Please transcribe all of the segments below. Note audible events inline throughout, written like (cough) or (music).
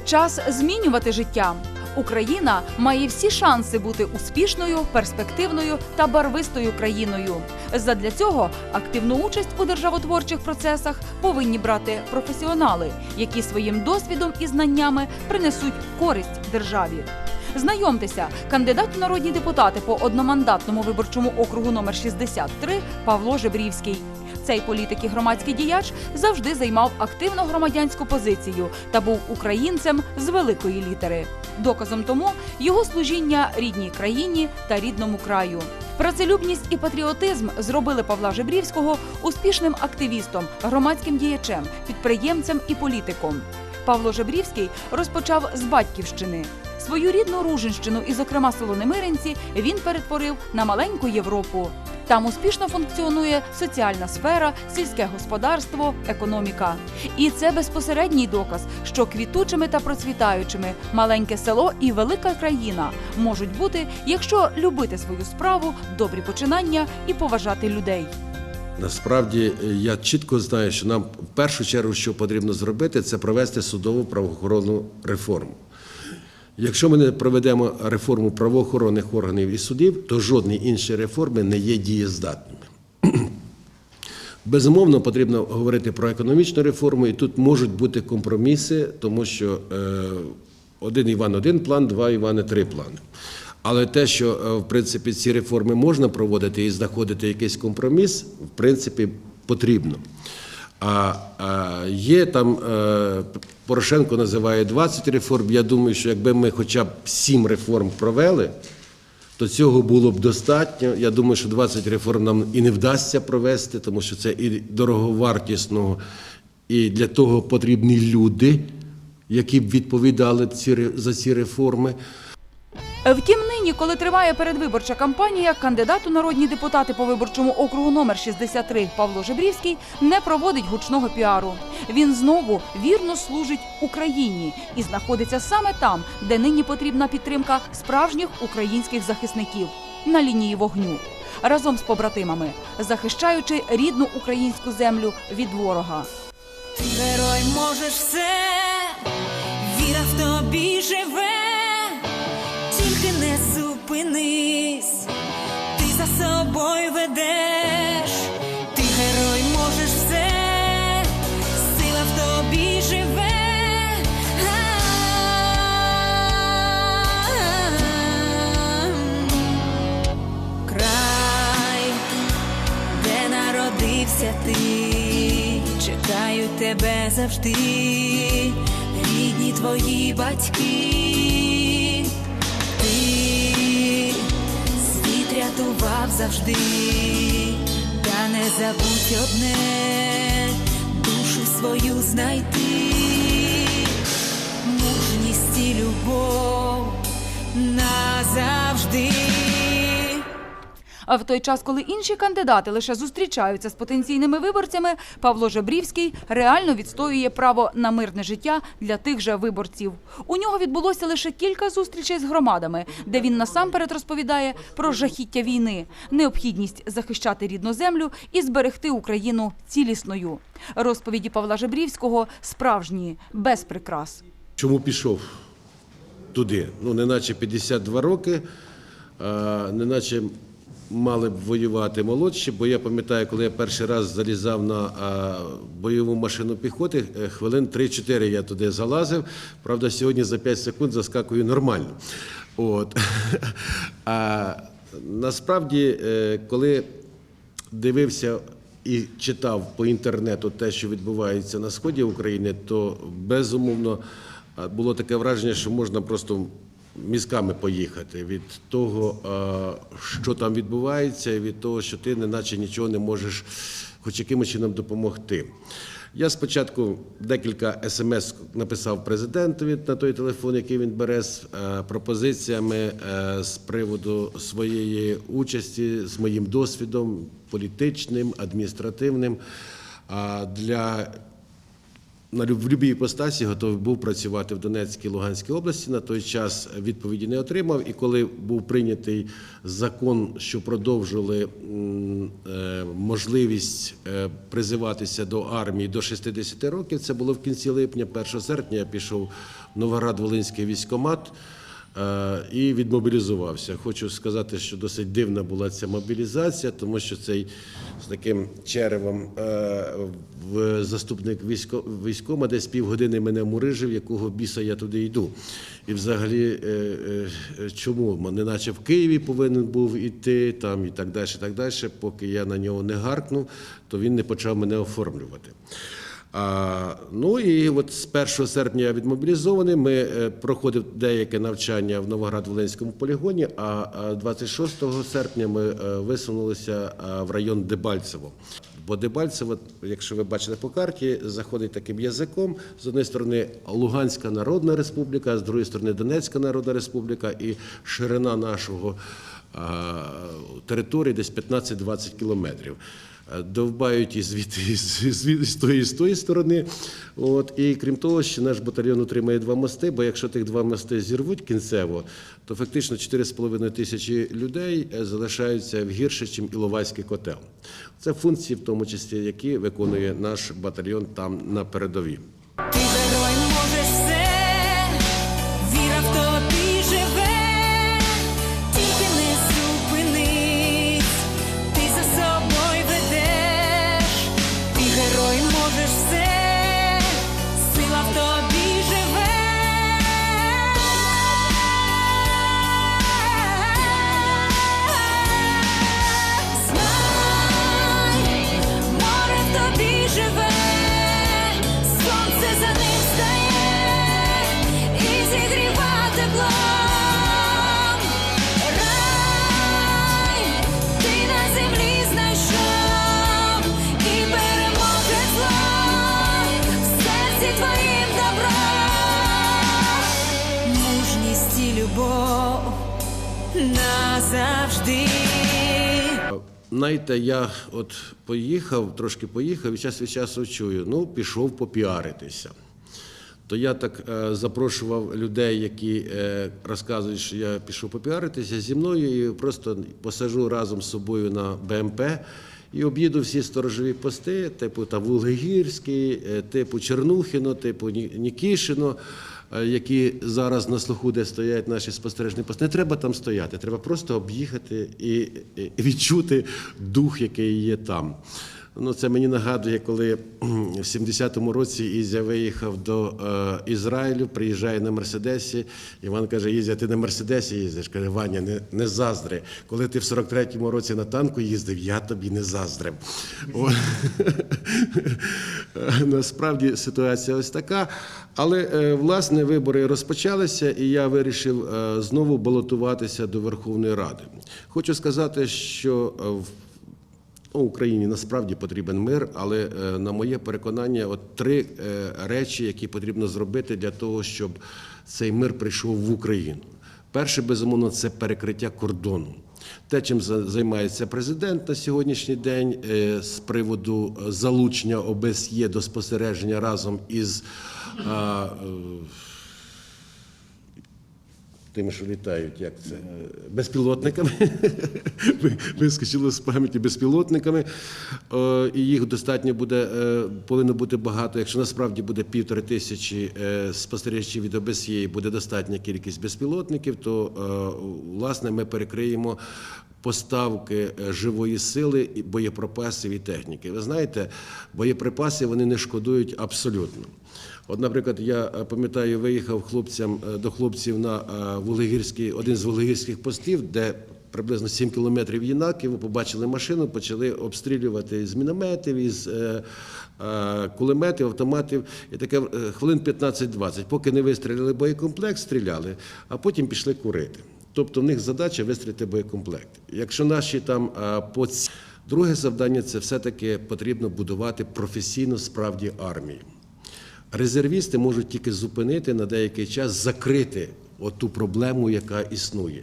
Час змінювати життя. Україна має всі шанси бути успішною, перспективною та барвистою країною. Задля цього активну участь у державотворчих процесах повинні брати професіонали, які своїм досвідом і знаннями принесуть користь державі. Знайомтеся, кандидат у народні депутати по одномандатному виборчому округу номер 63 Павло Жебрівський. Цей політик і громадський діяч завжди займав активну громадянську позицію та був українцем з великої літери. Доказом тому його служіння рідній країні та рідному краю. Працелюбність і патріотизм зробили Павла Жебрівського успішним активістом, громадським діячем, підприємцем і політиком. Павло Жебрівський розпочав з батьківщини. Свою рідну Ружинщину і, зокрема, село Немиринці, він перетворив на маленьку Європу. Там успішно функціонує соціальна сфера, сільське господарство, економіка. І це безпосередній доказ, що квітучими та процвітаючими маленьке село і велика країна можуть бути, якщо любити свою справу, добрі починання і поважати людей. Насправді я чітко знаю, що нам в першу чергу, що потрібно зробити, це провести судову правоохоронну реформу. Якщо ми не проведемо реформу правоохоронних органів і судів, то жодні інші реформи не є дієздатними. (clears throat) Безумовно, потрібно говорити про економічну реформу, і тут можуть бути компроміси, тому що е, один Іван один план, два Івани три плани. Але те, що е, в принципі ці реформи можна проводити і знаходити якийсь компроміс, в принципі, потрібно. А, а є там е, Порошенко називає 20 реформ. Я думаю, що якби ми хоча б 7 реформ провели, то цього було б достатньо. Я думаю, що 20 реформ нам і не вдасться провести, тому що це і дороговартісно, і для того потрібні люди, які б відповідали ці, за ці реформи. Втім, нині, коли триває передвиборча кампанія, кандидат у народні депутати по виборчому округу номер 63 Павло Жебрівський не проводить гучного піару. Він знову вірно служить Україні і знаходиться саме там, де нині потрібна підтримка справжніх українських захисників на лінії вогню. Разом з побратимами, захищаючи рідну українську землю від ворога. Герой можеш все, віра в тобі живе, зупинись, ти за собою ведеш, ти герой можеш все, сила в тобі живе. Край, де народився ти, чекають тебе завжди, рідні твої батьки, рятував завжди, та не забудь одне, душу свою знайти, мужність і любов назавжди. А в той час, коли інші кандидати лише зустрічаються з потенційними виборцями, Павло Жебрівський реально відстоює право на мирне життя для тих же виборців. У нього відбулося лише кілька зустрічей з громадами, де він насамперед розповідає про жахіття війни, необхідність захищати рідну землю і зберегти Україну цілісною. Розповіді Павла Жебрівського справжні, без прикрас. Чому пішов туди? Ну, неначе 52 роки, а, неначе мали б воювати молодші, бо я пам'ятаю, коли я перший раз залізав на бойову машину піхоти, е, хвилин 3-4 я туди залазив. Правда, сьогодні за 5 секунд заскакую нормально. От. (laughs) А насправді, е, коли дивився і читав по інтернету те, що відбувається на сході України, то безумовно було таке враження, що можна просто мізками поїхати від того, що там відбувається, і від того, що ти неначе нічого не можеш хоч якимось чином допомогти. Я спочатку декілька смс написав президентові на той телефон, який він бере з е, пропозиціями е, з приводу своєї участі, з моїм досвідом політичним, адміністративним. Для на любій іпостасі готовий був працювати в Донецькій Луганській області. На той час відповіді не отримав. І коли був прийнятий закон, що продовжували е, можливість е, призиватися до армії до 60 років, це було в кінці липня, 1 серпня я пішов в Новоград-Волинський військкомат. Е, і відмобілізувався. Хочу сказати, що досить дивна була ця мобілізація, тому що цей з таким черевом е, заступник військо, військома десь півгодини мене мурижив, якого біса я туди йду. І взагалі, е, чому? Неначе в Києві повинен був іти, там і так далі, і так далі. Поки я на нього не гаркнув, то він не почав мене оформлювати. Ну і от з 1 серпня я відмобілізований. Ми е, проходив деяке навчання в Новоград-Волинському полігоні. А а 26 серпня ми е, висунулися в район Дебальцево. Бо Дебальцево, якщо ви бачите по карті, заходить таким язиком. З однієї сторони Луганська Народна Республіка, з другої сторони Донецька Народна Республіка, і ширина нашого території десь 15-20 кілометрів. Е, Довбають і звідти, і з, тої, з тої сторони. От. І крім того, що наш батальйон утримає два мости, бо якщо тих два мости зірвуть кінцево, то фактично 4,5 тисячі людей е, залишаються в гірше, ніж Іловайський котел. Це функції, в тому числі, які виконує наш батальйон там на передовій. Ти герой можеш все, Знаєте, я от поїхав, трошки поїхав і час від часу чую, ну, пішов попіаритися. То я так е, запрошував людей, які е, розказують, що я пішов попіаритися зі мною і просто посажу разом з собою на БМП і об'їду всі сторожові пости, типу там Вулгигірський, е, типу Чернухіно, типу Нікішино, які зараз на слуху, де стоять наші спостережні пости. Не треба там стояти, треба просто об'їхати і відчути дух, який є там. Ну, це мені нагадує, коли в 70-му році Ізя виїхав до е, Ізраїлю, приїжджає на Мерседесі. Іван каже: Ізя, ти на Мерседесі їздиш? Каже, Ваня, не, не заздри. Коли ти в 43-му році на танку їздив, я тобі не заздрив. (laughs) Насправді ситуація ось така. Але е, власне вибори розпочалися, і я вирішив е, знову балотуватися до Верховної Ради. Хочу сказати, що е, в Ну, Україні насправді потрібен мир, але е, на моє переконання, от три е, речі, які потрібно зробити для того, щоб цей мир прийшов в Україну. Перше, безумовно, це перекриття кордону. Те, чим за- займається президент на сьогоднішній день е, з приводу залучення ОБСЄ до спостереження разом із тими, що літають, як це, безпілотниками. (laughs) Ви- Вискочило з пам'яті безпілотниками. Е, І їх достатньо буде, е, повинно бути багато. Якщо насправді буде півтори тисячі е, спостерігачів від ОБСЄ буде достатня кількість безпілотників, то власне ми перекриємо поставки живої сили, боєприпасів і техніки. Ви знаєте, боєприпаси вони не шкодують абсолютно. От, наприклад, я е, пам'ятаю, виїхав хлопцям е, до хлопців на е, один з Вулигірських постів, де приблизно 7 кілометрів Єнаків, побачили машину, почали обстрілювати з мінометів, із кулеметів, автоматів. І таке хвилин 15-20. Поки не вистрілили боєкомплект, стріляли, а потім пішли курити. Тобто в них задача вистрілити боєкомплект. Якщо наші там по друге завдання це все-таки потрібно будувати професійно справді армію. Резервісти можуть тільки зупинити на деякий час, закрити оту проблему, яка існує.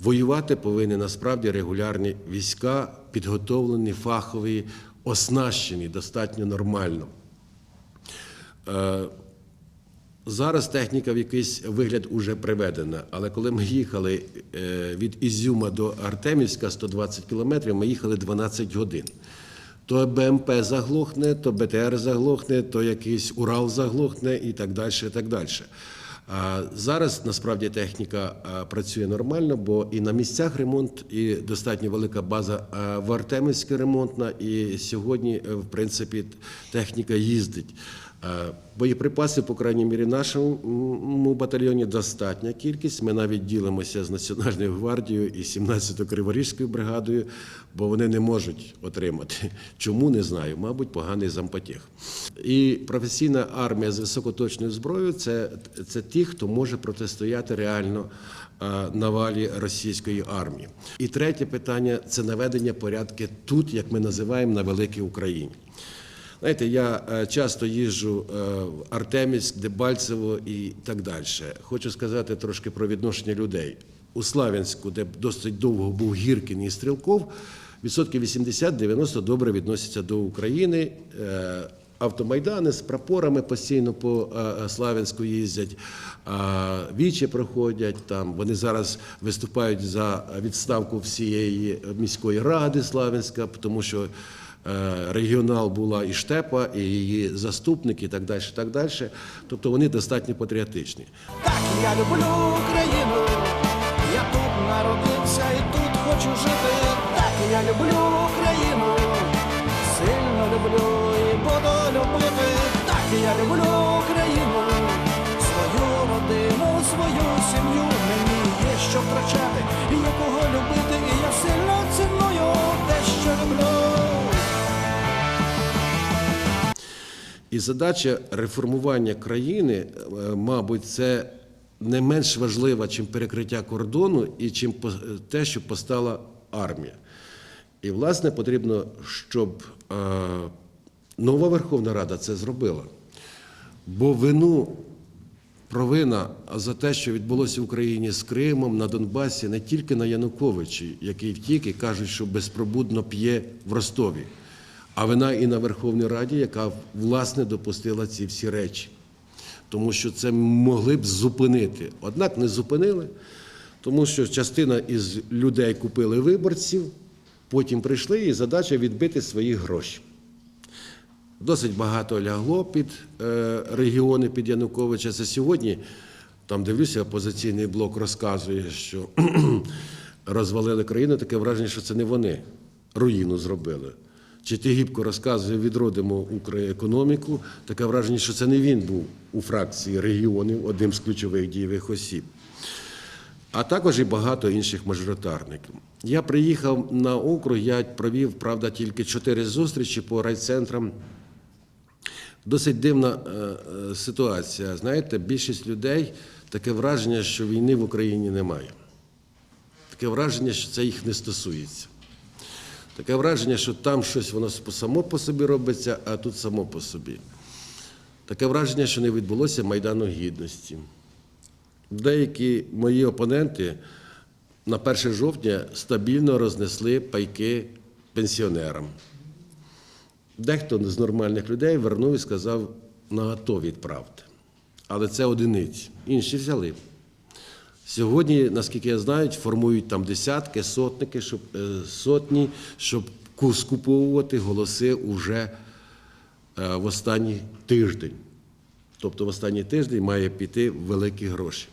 Воювати повинні насправді регулярні війська, підготовлені, фахові, оснащені достатньо нормально. Е, Зараз техніка в якийсь вигляд уже приведена, але коли ми їхали е, від Ізюма до Артемівська 120 кілометрів, ми їхали 12 годин. То БМП заглохне, то БТР заглохне, то якийсь Урал заглохне і так далі. І так далі. Зараз насправді техніка працює нормально, бо і на місцях ремонт, і достатньо велика база в Артемівській ремонтна. І сьогодні, е, в принципі, техніка їздить. Е, Боєприпасів, по крайній мірі, нашому батальйоні достатня кількість. Ми навіть ділимося з Національною гвардією і 17-ю Криворізькою бригадою, бо вони не можуть отримати. Чому не знаю, мабуть, поганий зампотіг. І професійна армія з високоточною зброєю це, це ті, хто може протистояти реально е, навалі російської армії. І третє питання це наведення порядки тут, як ми називаємо на великій Україні. Знаєте, я е, часто їжджу е, в Артемівськ, Дебальцево і так далі. Хочу сказати трошки про відношення людей. У Славянську, де досить довго був Гіркін і Стрілков, відсотків 80-90 добре відносяться до України. Е, Автомайдани з прапорами постійно по Славянську їздять, вічі проходять там. Вони зараз виступають за відставку всієї міської ради Славянська, тому що регіонал була і Штепа, і її заступник, і так далі. так далі. Тобто вони достатньо патріотичні. Так я люблю Україну, я тут народився і тут хочу жити. Так я люблю Україну, сильно люблю і буду любити. Так я люблю І задача реформування країни, е, мабуть, це не менш важлива, чим перекриття кордону і чим те, що постала армія. І, власне, потрібно, щоб е, нова Верховна Рада це зробила. Бо вину, провина за те, що відбулося в Україні з Кримом на Донбасі, не тільки на Януковичі, який втік і кажуть, що безпробудно п'є в Ростові, а вина і на Верховній Раді, яка власне допустила ці всі речі. Тому що це могли б зупинити. Однак не зупинили, тому що частина із людей купили виборців, потім прийшли і задача відбити свої гроші. Досить багато лягло під е, регіони під Януковича. Це сьогодні, там дивлюся, опозиційний блок розказує, що (clears throat) розвалили країну. Таке враження, що це не вони руїну зробили. Чи Тигіпко розказує, відродимо Україекономіку, таке враження, що це не він був у фракції регіонів, одним з ключових дієвих осіб а також і багато інших мажоритарників. Я приїхав на округ, я провів, правда, тільки чотири зустрічі по райцентрам. Досить дивна е, е, ситуація. Знаєте, більшість людей таке враження, що війни в Україні немає. Таке враження, що це їх не стосується. Таке враження, що там щось воно само по собі робиться, а тут само по собі. Таке враження, що не відбулося Майдану Гідності. Деякі мої опоненти на 1 жовтня стабільно рознесли пайки пенсіонерам. Дехто з нормальних людей вернув і сказав, на АТО відправте. Але це одиниці. Інші взяли. Сьогодні, наскільки я знаю, формують там десятки, сотники, щоб, е, сотні, щоб скуповувати голоси уже е, в останній тиждень. Тобто в останній тиждень має піти великі гроші.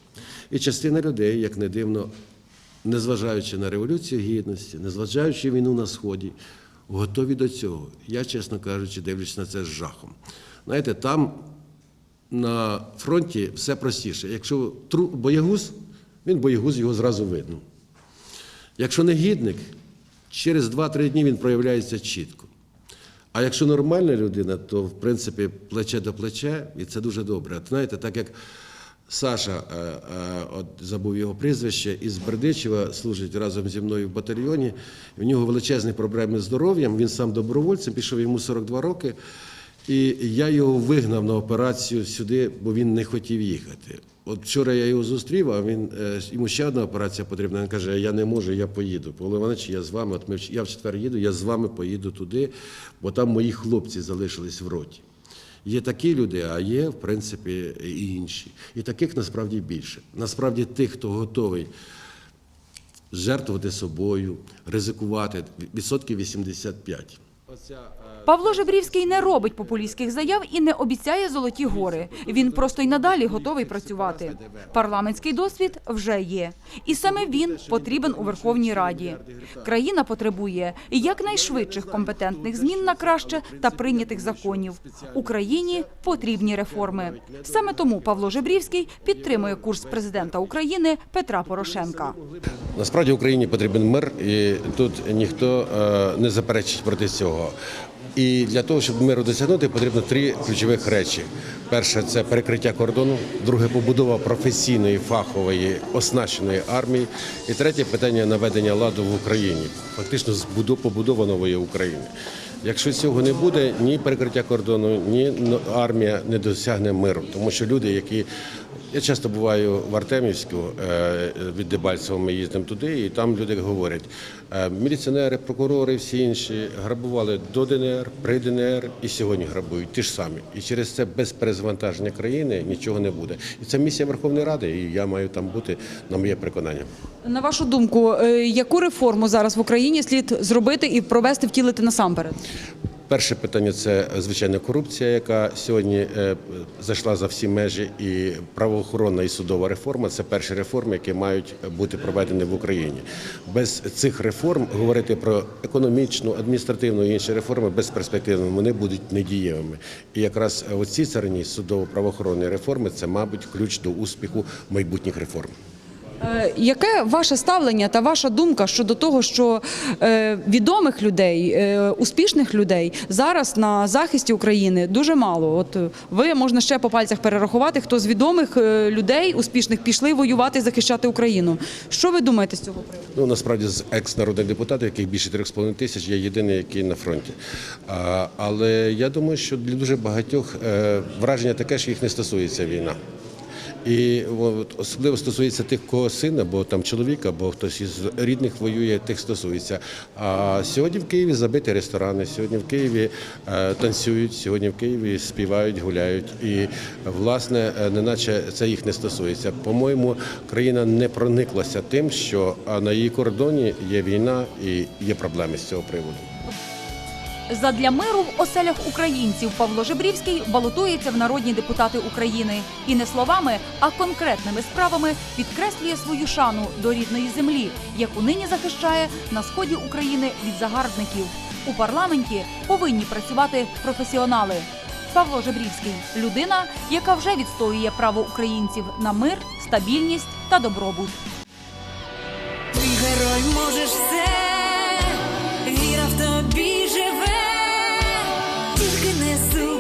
І частина людей, як не дивно, незважаючи на революцію гідності, незважаючи війну на Сході, готові до цього. Я, чесно кажучи, дивлюсь на це з жахом. Знаєте, там на фронті все простіше. Якщо боягуз, він боягуз, його зразу видно. Якщо негідник, через 2-3 дні він проявляється чітко. А якщо нормальна людина, то в принципі плече до плече, і це дуже добре. От знаєте, так як Саша, е, е, от забув його прізвище, із Бердичева служить разом зі мною в батальйоні. В нього величезні проблеми з здоров'ям. Він сам добровольцем, пішов йому 42 роки. І я його вигнав на операцію сюди, бо він не хотів їхати. От вчора я його зустрів, а він е, йому ще одна операція потрібна. Він каже: Я не можу, я поїду. Павло Іванович, я з вами. От ми я в четвер їду, я з вами поїду туди, бо там мої хлопці залишились в роті. Є такі люди, а є, в принципі, і інші. І таких насправді більше. Насправді тих, хто готовий жертвувати собою, ризикувати, відсотків 85. Павло Жебрівський не робить популістських заяв і не обіцяє золоті гори. Він просто й надалі готовий працювати. Парламентський досвід вже є, і саме він потрібен у Верховній Раді. Країна потребує якнайшвидших компетентних змін на краще та прийнятих законів. Україні потрібні реформи. Саме тому Павло Жебрівський підтримує курс президента України Петра Порошенка. Насправді Україні потрібен мир, і тут ніхто е, не заперечить проти цього. І для того, щоб миру досягнути, потрібно три ключових речі: перше це перекриття кордону, друге побудова професійної, фахової, оснащеної армії, і третє питання наведення ладу в Україні, фактично побудова нової України. Якщо цього не буде, ні перекриття кордону, ні армія не досягне миру, тому що люди, які я часто буваю в Артемівську е, від Дебальцева, ми їздимо туди, і там люди говорять: е, міліціонери, прокурори, всі інші грабували до ДНР, при ДНР і сьогодні грабують ті ж самі. І через це без перезвантаження країни нічого не буде. І це місія Верховної Ради, і я маю там бути на моє переконання. На вашу думку, е, яку реформу зараз в Україні слід зробити і провести, втілити насамперед? Перше питання це звичайно корупція, яка сьогодні е, зайшла за всі межі, і правоохоронна і судова реформа це перші реформи, які мають бути проведені в Україні. Без цих реформ говорити про економічну, адміністративну і інші реформи безперспективними, вони будуть недієвими. І якраз оці царині судово-правоохоронні реформи це, мабуть, ключ до успіху майбутніх реформ. Е, Яке ваше ставлення та ваша думка щодо того, що е, відомих людей, е, успішних людей зараз на захисті України дуже мало? От ви можна ще по пальцях перерахувати, хто з відомих людей успішних пішли воювати, захищати Україну. Що ви думаєте з цього приводу? Ну насправді з екс-народних депутатів, яких більше 3,5 тисяч, я єдиний, який на фронті. Але я думаю, що для дуже багатьох враження таке, що їх не стосується війна. І от, особливо стосується тих, кого син, або там чоловік, або хтось із рідних воює, тих стосується. А сьогодні в Києві забиті ресторани, сьогодні в Києві е, танцюють, сьогодні в Києві співають, гуляють. І власне, е, неначе це їх не стосується. По-моєму, країна не прониклася тим, що на її кордоні є війна і є проблеми з цього приводу. Задля миру в оселях українців Павло Жебрівський балотується в народні депутати України і не словами, а конкретними справами підкреслює свою шану до рідної землі, яку нині захищає на сході України від загарбників. У парламенті повинні працювати професіонали. Павло Жебрівський людина, яка вже відстоює право українців на мир, стабільність та добробут. Ти герой можеш все Jesus.